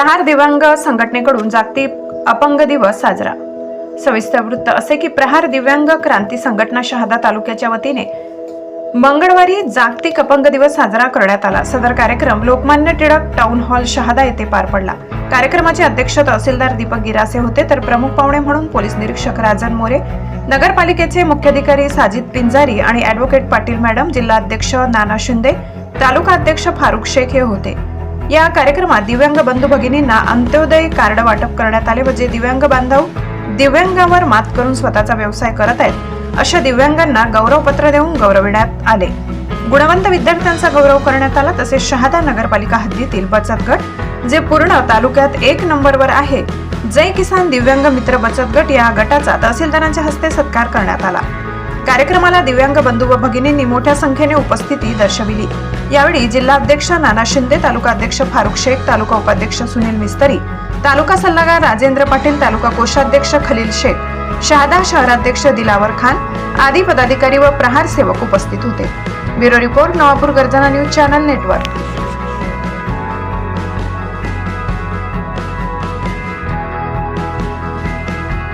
प्रहार दिव्यांग संघटनेकडून जागतिक अपंग दिवस साजरा. सविस्तर वृत्त असे की प्रहार दिव्यांग क्रांती संघटना शहादा तालुक्याच्या वतीने मंगळवारी जागतिक अपंग दिवस साजरा करण्यात आला. सदर कार्यक्रम लोकमान्य टिळक टाउन हॉल शहादा येथे पार पडला. कार्यक्रमाचे अध्यक्ष तहसीलदार दीपक गिरासे होते तर प्रमुख पाहुणे म्हणून पोलीस निरीक्षक राजन मोरे नगरपालिकेचे मुख्याधिकारी साजिद पिंजारी आणि ॲडव्होकेट पाटील मॅडम जिल्हाध्यक्ष नाना शिंदे तालुका अध्यक्ष फारुख शेख हे होते. या कार्यक्रमात दिव्यांग बंधू भगिनींना अंत्योदय कार्ड वाटप करण्यात आले व जे दिव्यांग बांधव दिव्यांगावर मात करून स्वतःचा व्यवसाय करत आहेत अशा दिव्यांगांना गौरवपत्र देऊन गौरविण्यात आले. गुणवंत विद्यार्थ्यांचा गौरव करण्यात आला तसेच शहादा नगरपालिका हद्दीतील बचत गट जे पूर्ण तालुक्यात एक नंबरवर आहे. जय किसान दिव्यांग मित्र बचत गट या गटाचा तहसीलदारांच्या हस्ते सत्कार करण्यात आला. कार्यक्रमाला दिव्यांग बंधू व भगिनींनी मोठ्या संख्येने उपस्थिती दर्शविली. यावेळी जिल्हाध्यक्ष नाना शिंदे तालुका अध्यक्ष फारुख शेख तालुका उपाध्यक्ष सुनील मिस्तरी तालुका सल्लागार राजेंद्र पाटील तालुका कोषाध्यक्ष खलील शेख शहादा शहराध्यक्ष दिलावर खान आदी पदाधिकारी व प्रहार सेवक उपस्थित होते. ब्युरो रिपोर्ट नवापूर गर्जना न्यूज चॅनल नेटवर्क.